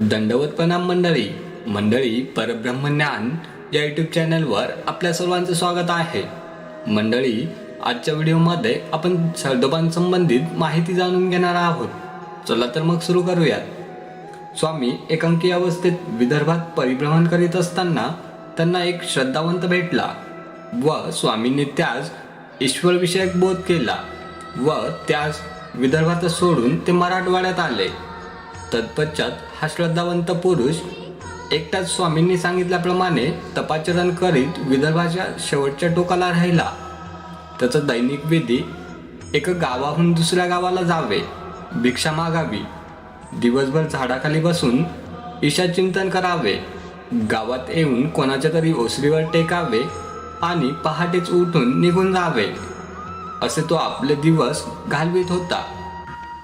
दंडवत प्रणाम मंडळी. मंडळी परब्रह्मज्ञान या यूट्यूब चॅनलवर आपल्या सर्वांचं स्वागत आहे. मंडळी आजच्या व्हिडिओमध्ये आपण सर्दोबांसंबंधित माहिती जाणून घेणार आहोत. चला तर मग सुरू करूयात. स्वामी एकांकी अवस्थेत विदर्भात परिभ्रमण करीत असताना त्यांना एक श्रद्धावंत भेटला व स्वामींनी त्यास ईश्वरविषयक बोध केला व त्यास विदर्भात सोडून ते मराठवाड्यात आले. तत्पश्चात हा श्रद्धावंत पुरुष एकटाच स्वामींनी सांगितल्याप्रमाणे तपाचरण करीत विदर्भाच्या शेवटच्या टोकाला राहिला. त्याचा दैनिक विधी एका गावाहून दुसऱ्या गावाला जावे भिक्षा मागावी दिवसभर झाडाखाली बसून ईशा चिंतन करावे गावात येऊन कोणाच्या तरी ओसरीवर टेकावे आणि पहाटेच उठून निघून जावे असे तो आपले दिवस घालवित होता.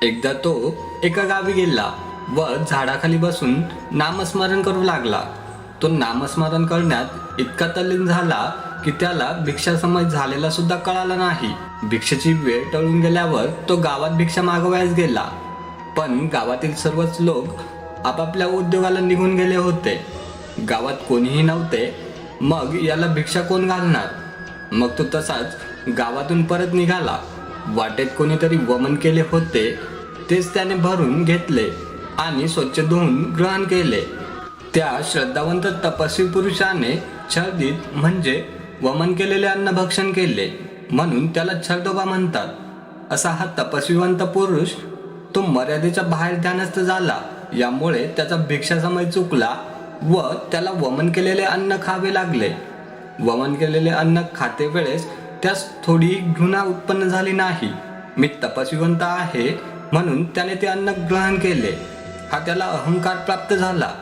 एकदा तो एका गावी गेला. व झाडाखाली बसून नामस्मरण करू लागला. तो नामस्मरण करण्यात इतका तल्लीन झाला की त्याला भिक्षा समय झालेला सुद्धा कळाला नाही. भिक्षेची वेळ टळून गेल्यावर तो गावात भिक्षा मागवायच गेला. पण गावातील सर्वच लोक आपापल्या उद्योगाला निघून गेले होते. गावात कोणीही नव्हते. मग याला भिक्षा कोण घालणार? मग तो तसाच गावातून परत निघाला. वाटेत कोणीतरी वमन केले होते तेच त्याने भरून घेतले. आणि स्वच्छ धुवून ग्रहण केले. त्या श्रद्धावंत तपस्वी पुरुषाने छर्दीत म्हणजे वमन केलेले अन्न भक्षण केले म्हणून त्याला छर्दोबा म्हणतात. असा हा तपस्वीवंत पुरुष तो मर्यादेच्या बाहेर ध्यानस्थ झाला यामुळे त्याचा भिक्षा समय चुकला व त्याला वमन केलेले अन्न खावे लागले. वमन केलेले अन्न खाते वेळेस त्यास थोडी घृणा उत्पन्न झाली नाही. मी तपस्वीवंत आहे म्हणून त्याने ते अन्न ग्रहण केले. हा त्याला अहंकार प्राप्त झाला.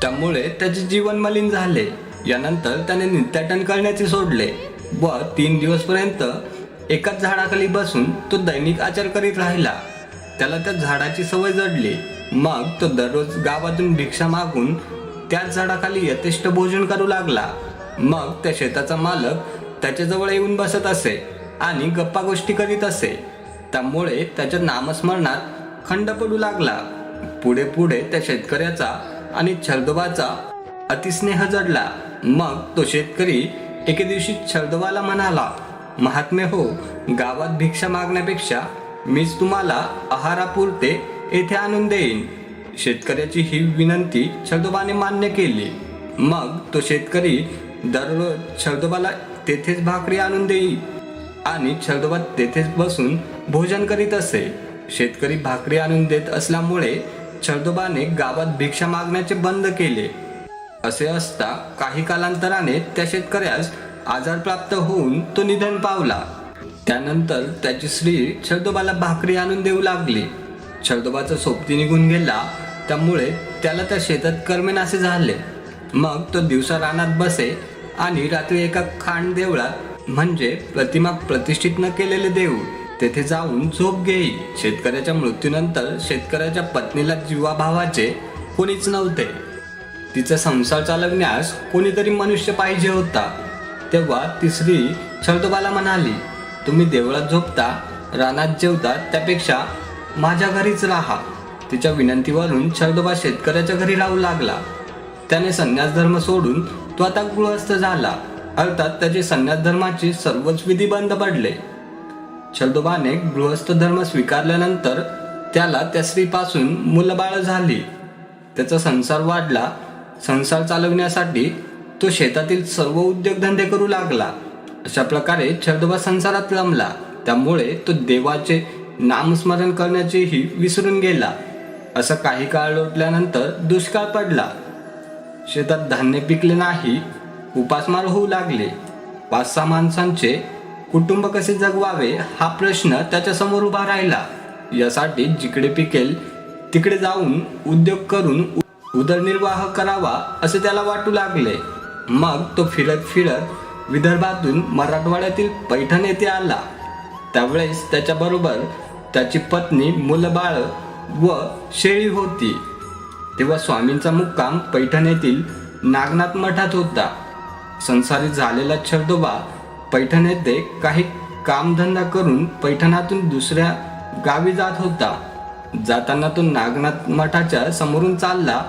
त्यामुळे त्याचे जीवन मलिन झाले. यानंतर त्याने नित्याटन करण्याचे सोडले व तीन दिवसपर्यंत एकाच झाडाखाली बसून तो दैनिक आचार करीत राहिला. त्याला त्या झाडाची सवय जडली. मग तो दररोज गावातून भिक्षा मागून त्याच झाडाखाली यथेष्ट भोजन करू लागला. मग त्या शेताचा मालक त्याच्याजवळ येऊन बसत असे आणि गप्पा गोष्टी करीत असे. त्यामुळे त्याच्या नामस्मरणात खंड पडू लागला. पुढे पुढे त्या शेतकऱ्याचा आणि छर्दोबाचा अतिस्नेह जडला. मग तो शेतकरी एके दिवशी छर्दोबाला म्हणाला महात्मे हो गावात भिक्षा मागण्यापेक्षा मीच तुम्हाला आहारापुरते येथे आणून देईन. शेतकऱ्याची ही विनंती छर्दोबाने मान्य केली. मग तो शेतकरी दररोज छर्दोबाला तेथेच भाकरी आणून देई आणि छर्दोबा तेथेच बसून भोजन करीत असे. शेतकरी भाकरी आणून देत असल्यामुळे छर्दोबाने गावात भिक्षा मागण्याचे बंद केले. असे असता काही कालांतराने त्या शेतकऱ्यास आजार प्राप्त होऊन तो निधन पावला. त्यानंतर त्याची स्त्री छर्दोबाला भाकरी आणून देऊ लागली. छर्दोबाचा सोबती निघून गेला त्यामुळे त्याला त्या शेतात कर्मेनासे झाले. मग तो दिवसा रानात बसे आणि रात्री एका खांड देवळात म्हणजे प्रतिमा प्रतिष्ठित न केलेले देऊळ तेथे जाऊन झोप घेई शेतकऱ्याच्या मृत्यूनंतर शेतकऱ्याच्या पत्नीला जीवाभावाचे कोणीच नव्हते. तिचा संसार चालवण्यास कोणीतरी मनुष्य पाहिजे होता. तेव्हा तिसरी छर्दोबाला म्हणाली तुम्ही देवळात झोपता रानात जेवता त्यापेक्षा माझ्या घरीच राहा. तिच्या विनंतीवरून छर्दोबा शेतकऱ्याच्या घरी राहू लागला. त्याने संन्यास धर्म सोडून तो आता गृहस्थ झाला. अर्थात त्याचे संन्यास धर्माचे सर्वच विधी बंद पडले. छलदोबाने गृहस्थ धर्म स्वीकारल्यानंतर त्याला त्या स्त्रीपासून मुलबाळ झाली. त्याचा संसार वाढला. संसार चालवण्यासाठी तो शेतातील सर्व उद्योगधंदे करू लागला. अशा प्रकारे छलदोबा संसारात रमला त्यामुळे तो देवाचे नामस्मरण करण्याचेही विसरून गेला. असं काही काळ लोटल्यानंतर दुष्काळ पडला. शेतात धान्य पिकले नाही. उपासमार होऊ लागले. पाच सहा माणसांचे कुटुंब कसे जगवावे हा प्रश्न त्याच्यासमोर उभा राहिला. यासाठी जिकडे पिकेल तिकडे जाऊन उद्योग करून उ- उदरनिर्वाह करावा असे त्याला वाटू लागले. मग तो फिरत फिरत विदर्भातून मराठवाड्यातील पैठण येथे आला. त्यावेळेस त्याच्याबरोबर त्याची पत्नी मुलबाळ व शेळी होती. तेव्हा स्वामींचा मुक्काम पैठण येथील नागनाथ मठात होता. संसारी झालेला छर्दोबा पैठण येथे काही कामधंदा करून पैठणातून दुसऱ्या गावी जात होता. जाताना तो नागनाथ मठाच्या समोरून चालला.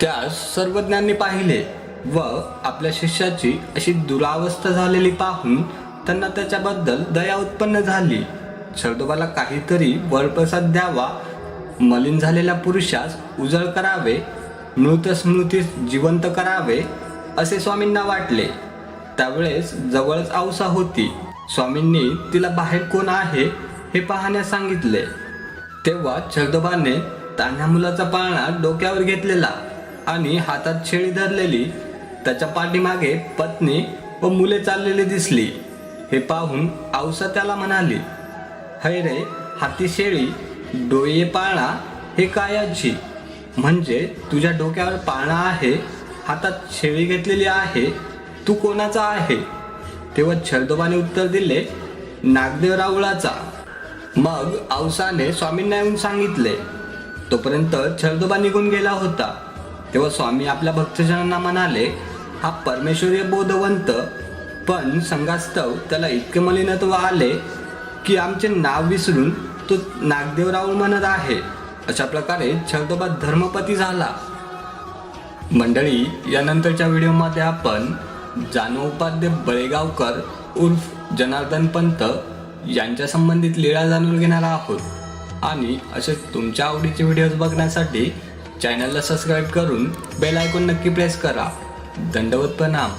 त्यास सर्वज्ञांनी पाहिले व आपल्या शिष्याची अशी दुरावस्था झालेली पाहून त्यांना त्याच्याबद्दल दया उत्पन्न झाली. शरदोबाला काहीतरी वरप्रसाद द्यावा मलिन झालेल्या पुरुषास उजळ करावे मृत स्मृतीस जिवंत करावे असे स्वामींना वाटले. त्यावेळेस जवळच औसा होती. स्वामींनी तिला बाहेर कोण आहे हे पाहण्यास सांगितले. तेव्हा छगदोबाने तान्ह्या मुलाचा पाळणा डोक्यावर घेतलेला आणि हातात शेळी धरलेली त्याच्या पाठीमागे पत्नी व मुले चाललेली दिसली. हे पाहून औसा त्याला म्हणाली है रे हाती शेळी डोये पाळणा हे कायाची म्हणजे तुझ्या डोक्यावर पाळणा आहे हातात शेळी घेतलेली आहे तू कोणाचा आहे? तेव्हा छरदोबाने उत्तर दिले नागदेव रावळाचा मग औसाने स्वामींना येऊन सांगितले तोपर्यंत छरदोबा निघून गेला होता. तेव्हा स्वामी आपल्या भक्तजनांना म्हणाले हा परमेश्वरीय बोधवंत. पण संघास्तव त्याला इतके मलिनत्व आले की आमचे नाव विसरून तो नागदेव राऊळ म्हणत आहे. अशा प्रकारे छरदोबा धर्मपती झाला. मंडळी यानंतरच्या व्हिडिओमध्ये आपण जानोपाध्य बळेगावकर उर्फ जनार्दन पंत यांच्या संबंधित लीळा जाणून घेणार आहोत. आणि असे तुमच्या आवडीचे व्हिडिओज बघण्यासाठी चॅनलला सबस्क्राईब करून बेल आयकॉन नक्की प्रेस करा. दंडवत प्रणाम.